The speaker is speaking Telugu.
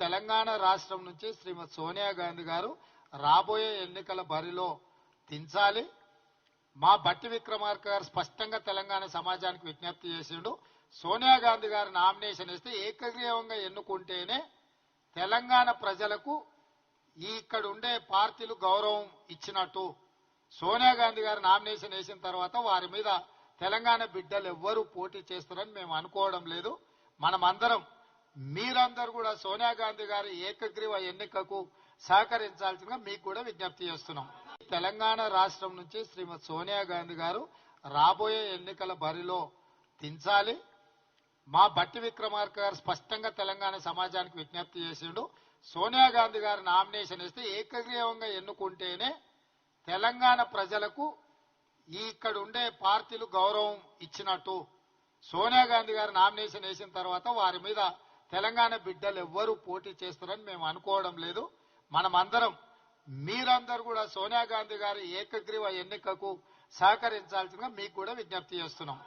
తెలంగాణ రాష్ట్రం నుంచి శ్రీమతి సోనియా గాంధీ గారు రాబోయే ఎన్నికల బరిలో దించాలి. మా బట్టి విక్రమార్క గారు స్పష్టంగా తెలంగాణ సమాజానికి విజ్ఞప్తి చేసిండు. సోనియా గాంధీ గారు నామినేషన్ ఇస్తే ఏకగ్రీవంగా ఎన్నుకుంటేనే తెలంగాణ ప్రజలకు ఈ ఇక్కడ ఉండే పార్టీలు గౌరవం ఇచ్చినట్టు. సోనియా గాంధీ గారు నామినేషన్ వేసిన తర్వాత వారి మీద తెలంగాణ బిడ్డలు ఎవ్వరూ పోటీ చేస్తారని మేము అనుకోవడం లేదు. మనమందరం మీరందరూ కూడా సోనియా గాంధీ గారి ఏకగ్రీవ ఎన్నికకు సహకరించాల్సిందిగా మీకు కూడా విజ్ఞప్తి చేస్తున్నాం. తెలంగాణ రాష్ట్రం నుంచి శ్రీమతి సోనియా గాంధీ గారు రాబోయే ఎన్నికల బరిలో దించాలి. మా బట్టి విక్రమార్క గారు స్పష్టంగా తెలంగాణ సమాజానికి విజ్ఞప్తి చేసిండు. సోనియా గాంధీ గారు నామినేషన్ ఇస్తే ఏకగ్రీవంగా ఎన్నుకుంటేనే తెలంగాణ ప్రజలకు ఈ ఇక్కడ ఉండే పార్టీలు గౌరవం ఇచ్చినట్టు. సోనియా గాంధీ గారు నామినేషన్ వేసిన తర్వాత వారి మీద తెలంగాణ బిడ్డలు ఎవ్వరూ పోటీ చేస్తారని మేము అనుకోవడం లేదు. మనమందరం మీరందరూ కూడా సోనియా గాంధీ గారి ఏకగ్రీవ ఎన్నికకు సహకరించాల్సిందిగా మీకు కూడా విజ్ఞప్తి చేస్తున్నాం.